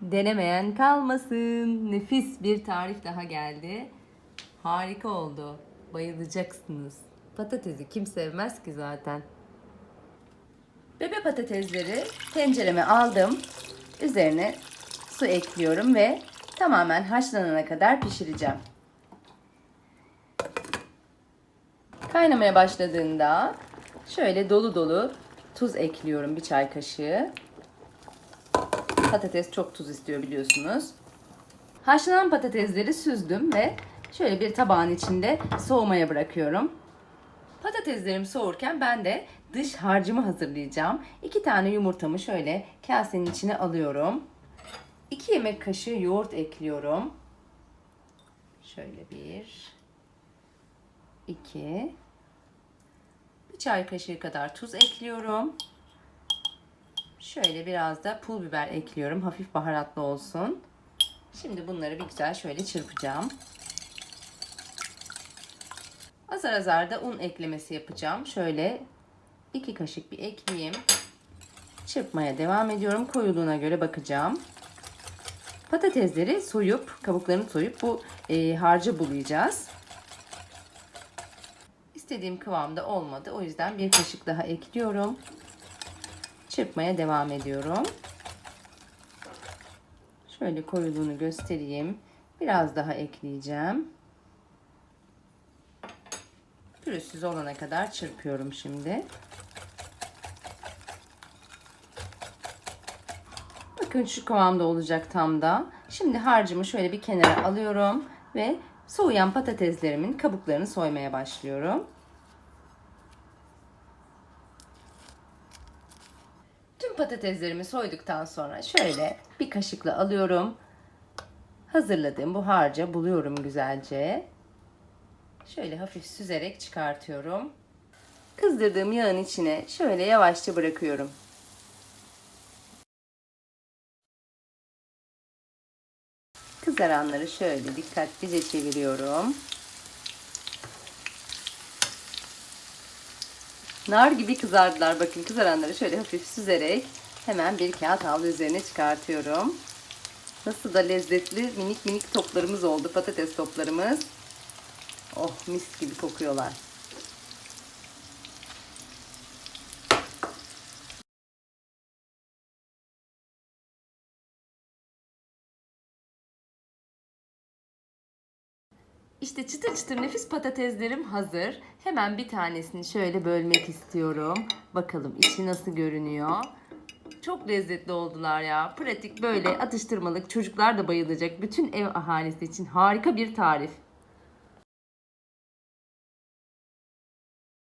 Denemeyen kalmasın. Nefis bir tarif daha geldi. Harika oldu. Bayılacaksınız. Patatesi kim sevmez ki zaten. Bebe patatesleri tencereme aldım. Üzerine su ekliyorum ve tamamen haşlanana kadar pişireceğim. Kaynamaya başladığında şöyle dolu dolu tuz ekliyorum bir çay kaşığı. Patates çok tuz istiyor biliyorsunuz. Haşlanan patatesleri süzdüm ve şöyle bir tabağın içinde soğumaya bırakıyorum. Patateslerim soğurken ben de dış harcımı hazırlayacağım. İki tane yumurtamı şöyle kasenin içine alıyorum. 2 yemek kaşığı yoğurt ekliyorum. Şöyle bir, iki, bir çay kaşığı kadar tuz ekliyorum. Şöyle biraz da pul biber ekliyorum. Hafif baharatlı olsun. Şimdi bunları bir güzel şöyle çırpacağım. Azar azar da un eklemesi yapacağım. Şöyle iki kaşık bir ekleyeyim. Çırpmaya devam ediyorum. Koyuluğuna göre bakacağım. Patatesleri soyup, kabuklarını soyup bu e, harcı bulayacağız. İstediğim kıvamda olmadı. O yüzden bir kaşık daha ekliyorum. Çırpmaya devam ediyorum. Şöyle koyuluğunu göstereyim. Biraz daha ekleyeceğim. Pürüzsüz olana kadar çırpıyorum şimdi. Bakın şu kıvamda olacak tam da. Şimdi harcımı şöyle bir kenara alıyorum ve soğuyan patateslerimin kabuklarını soymaya başlıyorum. Patateslerimi soyduktan sonra şöyle bir kaşıkla alıyorum. Hazırladığım bu harca buluyorum güzelce. Şöyle hafif süzerek çıkartıyorum. Kızdırdığım yağın içine şöyle yavaşça bırakıyorum. Kızaranları şöyle dikkatlice çeviriyorum. Nar gibi kızardılar. Bakın kızaranları şöyle hafif süzerek hemen bir kağıt havlu üzerine çıkartıyorum. Nasıl da lezzetli minik minik toplarımız oldu. Patates toplarımız. Oh mis gibi kokuyorlar. İşte çıtır çıtır nefis patateslerim hazır. Hemen bir tanesini şöyle bölmek istiyorum. Bakalım içi nasıl görünüyor. Çok lezzetli oldular ya. Pratik böyle atıştırmalık çocuklar da bayılacak. Bütün ev ahalisi için harika bir tarif.